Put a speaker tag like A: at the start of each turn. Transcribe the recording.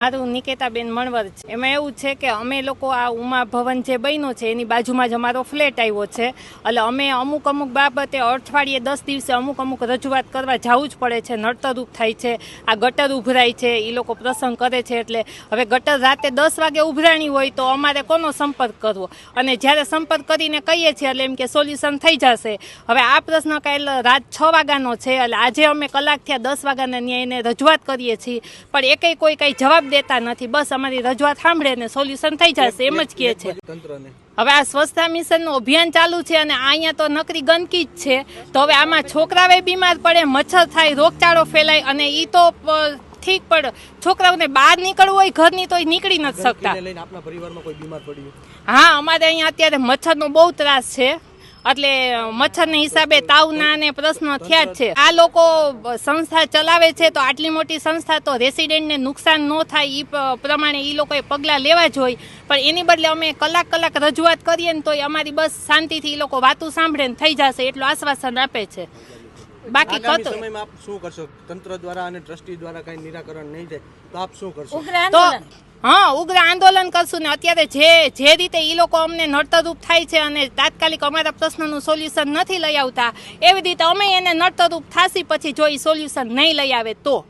A: મારું નિકેતાબેન મણવર છે. એમાં એવું છે કે અમે લોકો આ ઉમા ભવન જે બન્યું છે, એની બાજુમાં જ અમારો ફ્લેટ આવ્યો છે. એટલે અમે અમુક અમુક બાબતે અઠવાડિયે દસ દિવસે અમુક અમુક રજૂઆત કરવા જવું જ પડે છે. નડતરરૂપ થાય છે. આ ગટર ઉભરાય છે. એ લોકો પ્રસંગ કરે છે. એટલે હવે ગટર રાતે દસ વાગે ઉભરાણી હોય તો અમારે કોનો સંપર્ક કરવો? અને જ્યારે સંપર્ક કરીને કહીએ છીએ, એટલે એમ કે સોલ્યુશન થઈ જશે. હવે આ પ્રશ્ન કાલ રાત છ વાગ્યાનો છે. એટલે આજે અમે કલાક થયા દસ વાગ્યાના ન્યાયને રજૂઆત કરીએ છીએ. પણ એકે કોઈ કંઈ જવાબ દેતા નથી. બસ અમારી રજૂઆત સાંભળે ને સોલ્યુશન થઈ જશે એમ જ કહે છે. હવે આ સ્વચ્છતા મિશનનું અભિયાન ચાલુ છે અને અહીંયા તો નકરી ગંદકી જ છે. તો હવે આમાં છોકરાવે બીમાર પડે મચ્છર થાય રોગચાળો ફેલાય અને એ તો ઠીક પણ છોકરાઓને બહાર નીકળવું હોય ઘરની તો નીકળી નથી શકતા. હા અમારે અહીંયા અત્યારે મચ્છરનો બહુ ત્રાસ છે. એટલે મચ્છરના હિસાબે તાવના ને પ્રશ્નો થયા જ છે. આ લોકો સંસ્થા ચલાવે છે તો આટલી મોટી સંસ્થા તો રેસિડેન્ટને નુકસાન ન થાય એ પ્રમાણે એ લોકોએ પગલાં લેવા જોઈએ પણ એની બદલે અમે કલાક કલાક રજૂઆત કરીએ ને તો અમારી બસ શાંતિથી એ લોકો વાતું સાંભળે ને થઈ જશે એટલું આશ્વાસન આપે છે. બાકી કતો
B: સમયમાં આપ શું કરશો? તંત્ર દ્વારા અને ટ્રસ્ટી દ્વારા કઈ નિરાકરણ નહીં થાય તો આપ શું કરશો?
A: તો હા, ઉગ્ર આંદોલન કરશું ને અત્યારે જે જે રીતે એ લોકો અમને નડતરૂપ થાય છે અને તાત્કાલિક અમારા પ્રશ્નનું સોલ્યુશન નથી લઈ આવતા, એવી રીતે અમે એને નડતરૂપ થાશી પછી જો એ સોલ્યુશન નહીં લઈ આવે તો.